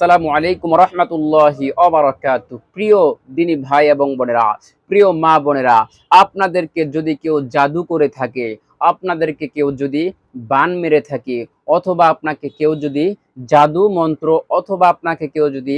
আসসালামু আলাইকুম রহমতুল্লাহি অবরাকাতু। প্রিয় দিনী ভাই এবং বোনেরা, প্রিয় মা বোনেরা, আপনাদেরকে যদি কেউ জাদু করে থাকে, আপনাদেরকে কেউ যদি বান মেরে থাকে, অথবা আপনাকে কেউ যদি জাদু মন্ত্র অথবা আপনাকে কেউ যদি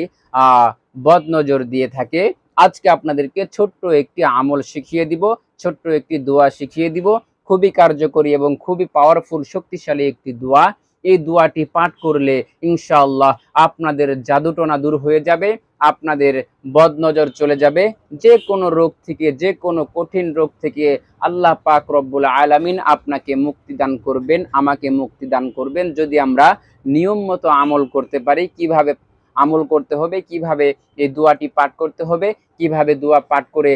বদনজর দিয়ে থাকে, আজকে আপনাদেরকে ছোট্ট একটি আমল শিখিয়ে দিব, ছোট্ট একটি দোয়া শিখিয়ে দিব। খুবই কার্যকরী এবং খুবই পাওয়ারফুল শক্তিশালী একটি দোয়া এই দোয়াটি পাঠ করলে ইনশাআল্লাহ আপনাদের জাদুটনা দূর হয়ে যাবে, আপনাদের বদনজর চলে যাবে। যে কোনো রোগ থেকে, যে কোনো কঠিন রোগ থেকে আল্লাহ পাক রব্বুল আলামিন আপনাকে মুক্তি দান করবেন, আমাকে মুক্তি দান করবেন। যদি আমরা নিয়ম মতো আমল করতে পারি, কীভাবে আমল করতে হবে, কীভাবে এই দোয়াটি পাঠ করতে হবে, কীভাবে দোয়া পাঠ করে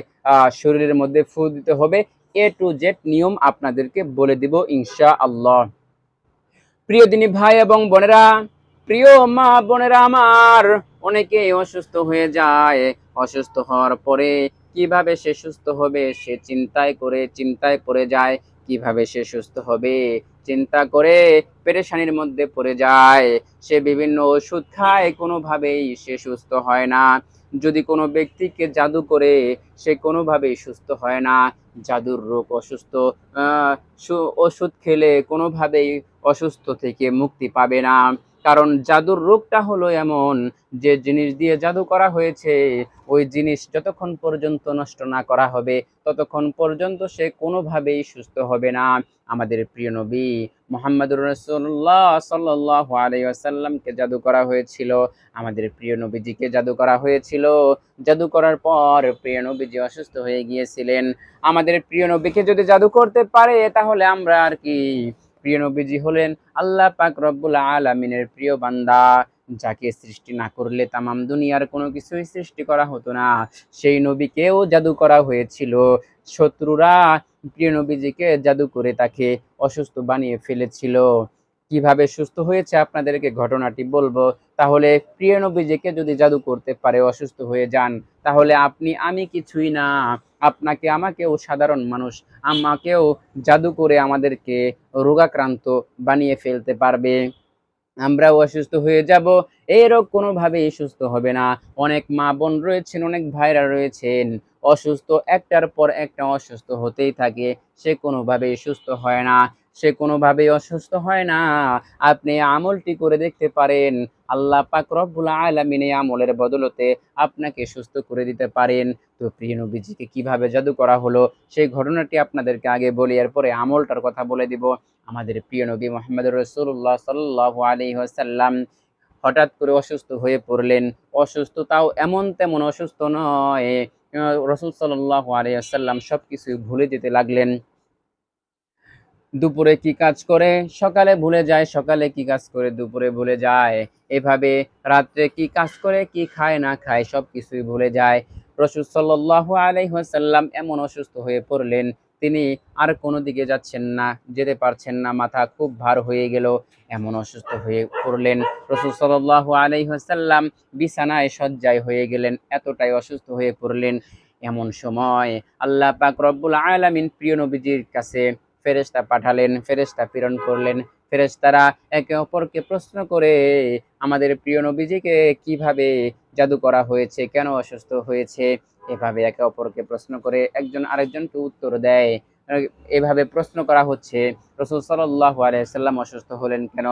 শরীরের মধ্যে ফু দিতে হবে, এ টু জেড নিয়ম আপনাদেরকে বলে দিব ইনশা আল্লাহ প্রিয় দিনী ভাই এবং বোনেরা, প্রিয় মা বোনেরা আমার, অনেকে অসুস্থ হয়ে যায়। অসুস্থ হওয়ার পরে কীভাবে সে সুস্থ হবে সে চিন্তায় করে, চিন্তায় পড়ে যায়। কীভাবে সে সুস্থ হবে চিন্তা করে পেরেশানির মধ্যে পড়ে যায়। সে বিভিন্ন ওষুধ খায়, কোনোভাবেই সে সুস্থ হয় না। যদি কোনো ব্যক্তিকে জাদু করে, সে কোনোভাবেই সুস্থ হয় না। জাদুর রোগ অসুস্থ ওষুধ খেলে কোনোভাবেই অসুস্থ থেকে মুক্তি পাবে না। কারণ জাদুর রোগটা হলো এমন, যে জিনিস দিয়ে জাদু করা হয়েছে, ওই জিনিস যতক্ষণ পর্যন্ত নষ্ট না করা হবে, ততক্ষণ পর্যন্ত সে কোনোভাবেই সুস্থ হবে না। আমাদের প্রিয় নবী মোহাম্মদুর রসুল্লাহ সাল্লাহ আলাইসাল্লামকে জাদু করা হয়েছিল। আমাদের প্রিয় নবীজিকে জাদু করা হয়েছিল। জাদু করার পর প্রিয় নবীজি অসুস্থ হয়ে গিয়েছিলেন। আমাদের প্রিয় নবীকে যদি জাদু করতে পারে, তাহলে আমরা আর কি প্রিয় নবীজি হলেন আল্লাহ পাক রব্বুল আলামিনের প্রিয় বান্দা। যাকে সৃষ্টি না করলে তামাম দুনিয়ার কোনো কিছুই সৃষ্টি করা হতো না। সেই নবীকেও জাদু করা হয়েছিল। শত্রুরা প্রিয় নবীজিকে জাদু করে তাকে অসুস্থ বানিয়ে ফেলেছিল। কীভাবে সুস্থ হয়েছে আপনাদেরকে ঘটনাটি বলব? তাহলে প্রিয় নবীজিকে যদি জাদু করতে পারে, অসুস্থ হয়ে যান, তাহলে আপনি, আমি কিছুই না। আপনাকে, আমাকেও সাধারণ মানুষ, আমাকেও জাদু করে আমাদেরকে রোগাক্রান্ত বানিয়ে ফেলতে পারবে। আমরাও অসুস্থ হয়ে যাব এই রোগ কোনোভাবেই সুস্থ হবে না। অনেক মা বোন রয়েছেন, অনেক ভাইরা রয়েছেন, অসুস্থ একটার পর একটা অসুস্থ হতেই থাকে, সে কোনোভাবেই সুস্থ হয় না। সে কোনোভাবেই অসুস্থ হয় না। আপনি আমলটি করে দেখতে পারেন। আল্লাহ পাক রব্বুল আলামিন এই আমলের বদলতে আপনাকে সুস্থ করে দিতে পারেন। তো প্রিয় নবীজিকে কীভাবে জাদু করা হলো, সেই ঘটনাটি আপনাদেরকে আগে বলি, এরপরে আমলটার কথা বলে দিব। আমাদের প্রিয় নবী মোহাম্মদ রসুল্লাহ সাল্লাহ আলহিহাসাল্লাম হঠাৎ করে অসুস্থ হয়ে পড়লেন। অসুস্থতাও এমন তেমন অসুস্থ নয়। রসুল সাল্লাহ আলিয়াল্লাম সব কিছুই ভুলে যেতে লাগলেন। দুপুরে কি কাজ করে? সকালে ভুলে যায়, সকালে কি কাজ করে? দুপুরে ভুলে যায়। এভাবে রাত্রে কি কাজ করে, কি খায়, না খায় সব কিছুই ভুলে যায়। রসুল সাল্লাহ আলাইসাল্লাম এমন অসুস্থ হয়ে পড়লেন, তিনি আর কোনো দিকে যাচ্ছেন না, যেতে পারছেন না, মাথা খুব ভার হয়ে গেল, এমন অসুস্থ হয়ে পড়লেন। রসুল সাল্লাহ আলাইসাল্লাম বিছানায় শয্যায় হয়ে গেলেন, এতটাই অসুস্থ হয়ে পড়লেন। এমন সময় আল্লাহ পাক রব্বুল আলামিন প্রিয় নবীজির কাছে ফেরেশতা পাঠালেন, ফেরেশতা প্রেরণ করলেন। ফেরেশতারা একে অপরকে প্রশ্ন করে, আমাদের প্রিয় নবীজিকে কীভাবে জাদু করা হয়েছে? কেন অসুস্থ হয়েছে? এভাবে একে অপরকে প্রশ্ন করে একজন আরেকজনকে উত্তর দেয়। এভাবে প্রশ্ন করা হচ্ছে, রসুল সাল্লাহ আলাইসাল্লাম অসুস্থ হলেন কেন?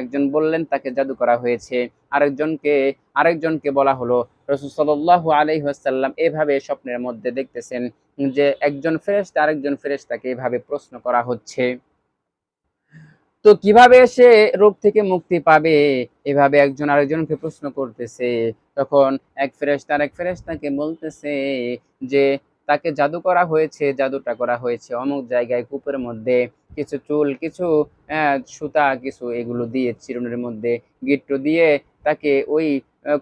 একজন বললেন, তাকে জাদু করা হয়েছে। আরেকজনকে আরেকজনকে বলা হলো, রসুল সাল্লাহ আলাইসাল্লাম এভাবে স্বপ্নের মধ্যে দেখতেছেন। যে একজন ফেরেশতা আরেকজন ফেরেশতাকে এভাবে প্রশ্ন করা হচ্ছে। তো কীভাবে সে রোগ থেকে মুক্তি পাবে? এভাবে একজন আরেকজনকে প্রশ্ন করতেছে। তখন এক ফেরেশতা আরেক ফেরেশতাকে বলতেছে যে, তাকে জাদু করা হয়েছে, জাদুটা করা হয়েছে অমুক জায়গায় কূপের মধ্যে। কিছু চুল, কিছু সুতা, কিছু এগুলো দিয়ে, চিরুনের মধ্যে গিট্টু দিয়ে তাকে ওই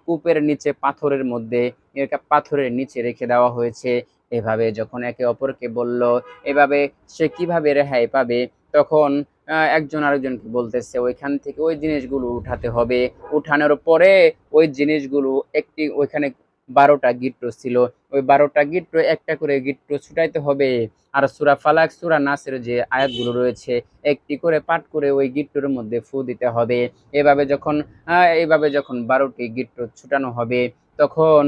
কূপের নিচে পাথরের মধ্যে পাথরের নিচে রেখে দেওয়া হয়েছে। এভাবে যখন একে অপরকে বলল, এভাবে সে কীভাবে রেহাই পাবে? তখন একজন আরেকজনকে বলতেছে, ওইখান থেকে ওই জিনিসগুলো উঠাতে হবে। উঠানোর পরে ওই জিনিসগুলো একটি, ওইখানে বারোটা গিট্টো ছিল। ওই বারোটা গিট্টো একটা করে গিট্টো ছুটাইতে হবে। আর সুরা ফালাক, সুরা নাসের যে আয়াতগুলো রয়েছে, একটি করে পাঠ করে ওই গিট্টোর মধ্যে ফু দিতে হবে। এভাবে যখন এভাবে যখন বারোটি গিট্টো ছুটানো হবে তখন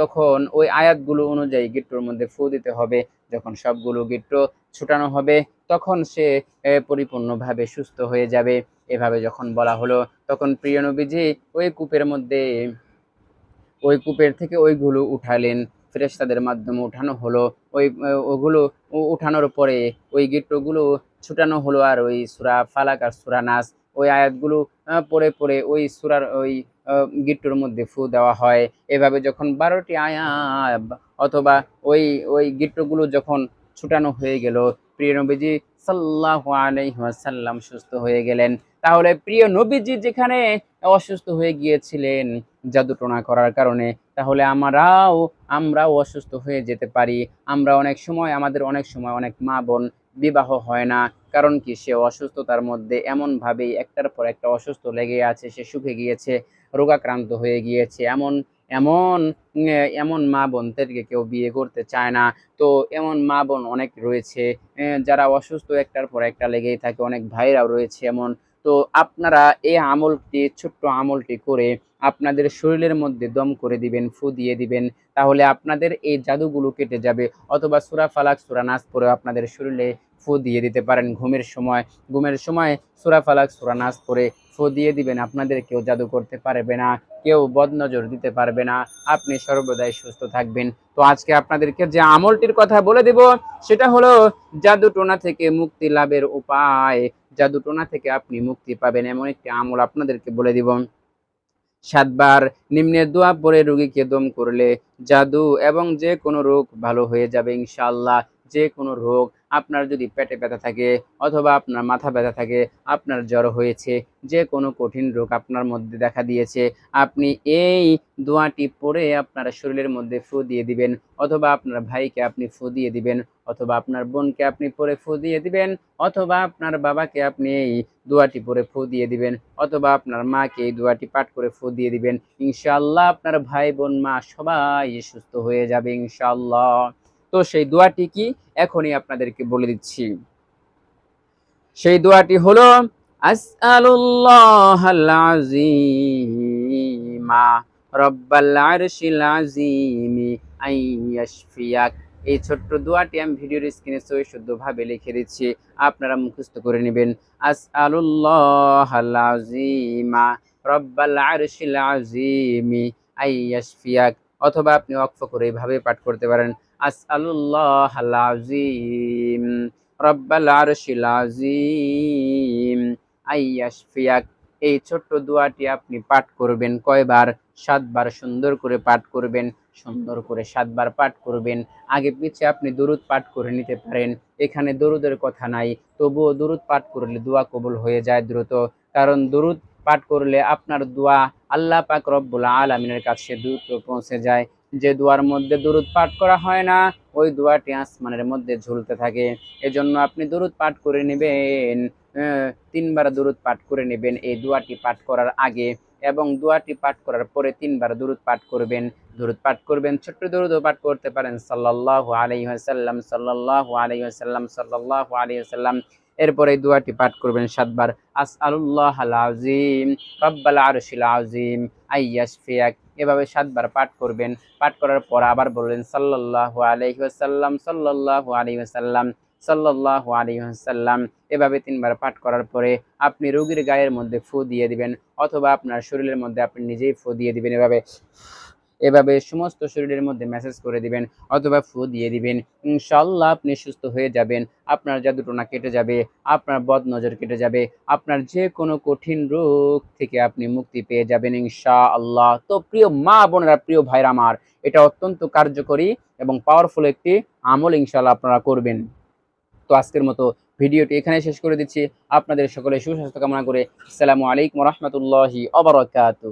তখন ওই আয়াতগুলো অনুযায়ী গিট্টোর মধ্যে ফু দিতে হবে। যখন সবগুলো গিট্টো ছুটানো হবে, তখন সে পরিপূর্ণভাবে সুস্থ হয়ে যাবে। এভাবে যখন বলা হলো, তখন প্রিয় নবীজি ওই কূপের মধ্যে, ওই কূপের থেকে ওইগুলো উঠালেন। ফেরেশতাদের মাধ্যমে উঠানো হলো। ওই ওগুলো উঠানোর পরে ওই গিট্টোগুলো ছুটানো হলো আর ওই সুরা ফালাক আর সুরা নাস। ওই আয়াতগুলো পড়ে পড়ে ওই সুরার ওই গিট্টোর মধ্যে ফু দেওয়া হয়। এভাবে যখন বারোটি আয়াত অথবা ওই ওই গিট্টোগুলো যখন ছুটানো হয়ে গেল, প্রিয় নবীজি সাল্লাহ আলাইসাল্লাম সুস্থ হয়ে গেলেন। তাহলে প্রিয় নবীজি যেখানে অসুস্থ হয়ে গিয়েছিলেন জাদুটোনা করার কারণে, তাহলে আমরাও আমরাও অসুস্থ হয়ে যেতে পারি। আমরা অনেক সময়, আমাদের অনেক সময় অনেক মা বোন বিবাহ হয় না। কারণ কি? সে অসুস্থতার মধ্যে এমনভাবেই একটার পর একটা অসুস্থ লেগে আছে, সে সুখে গিয়েছে, রোগাক্রান্ত হয়ে গিয়েছে। এমন এমন এমন মা বোনদেরকে কেউ বিয়ে করতে চায় না। তো এমন মা বোন অনেক রয়েছে যারা অসুস্থ একটার পর একটা লেগেই থাকে, অনেক ভাইরাও রয়েছে। এমন তো আপনারা এই আমলটি, ছোট্ট আমলটি করে আপনাদের শরীরের মধ্যে দম করে দিবেন, ফু দিয়ে দিবেন, তাহলে আপনাদের এই জাদুগুলো কেটে যাবে। অথবা সুরা ফালাক, সুরা নাচ পরে আপনাদের শরীরে ফু দিয়ে দিতে পারেন ঘুমের সময়। ঘুমের সময় সুরা ফালাক, সুরা নাচ পরে ফু দিয়ে দিবেন, আপনাদের কেউ জাদু করতে পারবে না, কেউ বদনজর দিতে পারবে না, আপনি সর্বদাই সুস্থ থাকবেন। তো আজকে আপনাদেরকে যে আমলটির কথা বলে দেব, সেটা হলো জাদু টোনা থেকে মুক্তি লাভের উপায়। জাদু টোনা থেকে আপনি মুক্তি পাবেন, এমন একটি আমল আপনাদেরকে বলে দিব। সাতবার নিম্নের দোয়া পরে রোগীকে দম করলে জাদু এবং যে কোনো রোগ ভালো হয়ে যাবে ইনশাআল্লাহ, যে কোনো রোগ আপনার যদি পেটে ব্যথা থাকে অথবা আপনার মাথা ব্যথা থাকে, আপনার জ্বর হয়েছে যে কোনো কঠিন রোগ আপনার মধ্যে দেখা দিয়েছে, আপনি এই দোয়াটি পরে আপনার শরীরের মধ্যে ফু দিয়ে দিবেন, অথবা আপনার ভাইকে আপনি ফু দিয়ে দিবেন, অথবা আপনার বোনকে আপনি পরে ফু দিয়ে দিবেন, অথবা আপনার বাবাকে আপনি এই দোয়াটি পরে ফু দিয়ে দিবেন, অথবা আপনার মাকে এই দোয়াটি পাঠ করে ফু দিয়ে দিবেন। ইনশাআল্লাহ আপনার ভাই বোন, মা সবাই সুস্থ হয়ে যাবে ইনশাআল্লাহ। তো সেই দোয়াটি কি? এখনই আপনাদেরকে বলে দিচ্ছি। সেই দোয়াটি হলো এই ছোট্ট দোয়াটি আমি ভিডিওর স্ক্রিনে সই শুদ্ধভাবে লিখে দিচ্ছি। আপনারা মুখস্থ করে নেবেন, আসআলুল্লাহাল আযীমা রব্বাল আরশিল অথবা আপনি অক্ষ করে এইভাবে পাঠ করতে পারেন। আসআলুল্লাহ আযীম, রব্বাল আরশিল আযীম। আইয়াশফিয়াক, এই ছোট্ট দোয়াটি আপনি পাঠ করবেন কয়বার? সাতবার সুন্দর করে পাঠ করবেন, সুন্দর করে সাতবার পাঠ করবেন। আগে পিছে আপনি দরুদ পাঠ করে নিতে পারেন, এখানে দরুদের কথা নাই। তবুও দরুদ পাঠ করলে দোয়া কবুল হয়ে যায় দ্রুত। কারণ দরুদ পাঠ করলে আপনার দোয়া আল্লাহ পাক রব্বুল আলমিনের কাছে দ্রুত পৌঁছে যায়। যে দোয়ার মধ্যে দরুদ পাঠ করা হয় না, ওই দোয়াটি আসমানের মধ্যে ঝুলতে থাকে। এজন্য আপনি দরুদ পাঠ করে নেবেন তিনবার দরুদ পাঠ করে নেবেন এই দোয়াটি পাঠ করার আগে এবং দোয়াটি পাঠ করার পরে তিনবার দরুদ পাঠ করবেন। দরুদ পাঠ করবেন, ছোট্ট দরুদও পাঠ করতে পারেন। সাল্লাল্লাহু আলাইহি ওয়াসাল্লাম, সাল্লাল্লাহু আলাইহি ওয়াসাল্লাম। এরপরে এই দোয়াটি পাঠ করবেন সাতবার আসআলুল্লাহ আল আযীম, রব্বাল আরশিল আযীম, আইয়াশফিয়াক। এভাবে সাতবার পাঠ করবেন। পাঠ করার পর আবার ওয়াসাল্লাম, সাল্লাল্লাহু আলাইহি ওয়াসাল্লাম, সাল্লাল্লাহু আলাইহি ওয়াসাল্লাম। এভাবে তিনবার পাঠ করার পরে আপনি রোগীর গায়ের মধ্যে ফু দিয়ে দিবেন, অথবা আপনার শরীরের মধ্যে আপনি নিজেই ফু দিয়ে দিবেন এভাবে। এভাবে সমস্ত শরীরের মধ্যে মেসেজ করে দিবেন অথবা ফু দিয়ে দিবেন। ইনশাল্লাহ আপনি সুস্থ হয়ে যাবেন। আপনার জাদুটোনা কেটে যাবে, আপনার বদ নজর কেটে যাবে, আপনার যে কোনো কঠিন রোগ থেকে আপনি মুক্তি পেয়ে যাবেন ইনশাআল্লাহ। তো প্রিয় মা বোনেরা, প্রিয় ভাইরা আমার, এটা অত্যন্ত কার্যকরী এবং পাওয়ারফুল একটি আমল ইনশাল্লাহ আপনারা করবেন। তো আজকের মতো ভিডিওটি এখানে শেষ করে দিচ্ছি। আপনাদের সকলে সুস্বাস্থ্য কামনা করে আসসালামু আলাইকুম রহমতুল্লাহি অবরাকাতু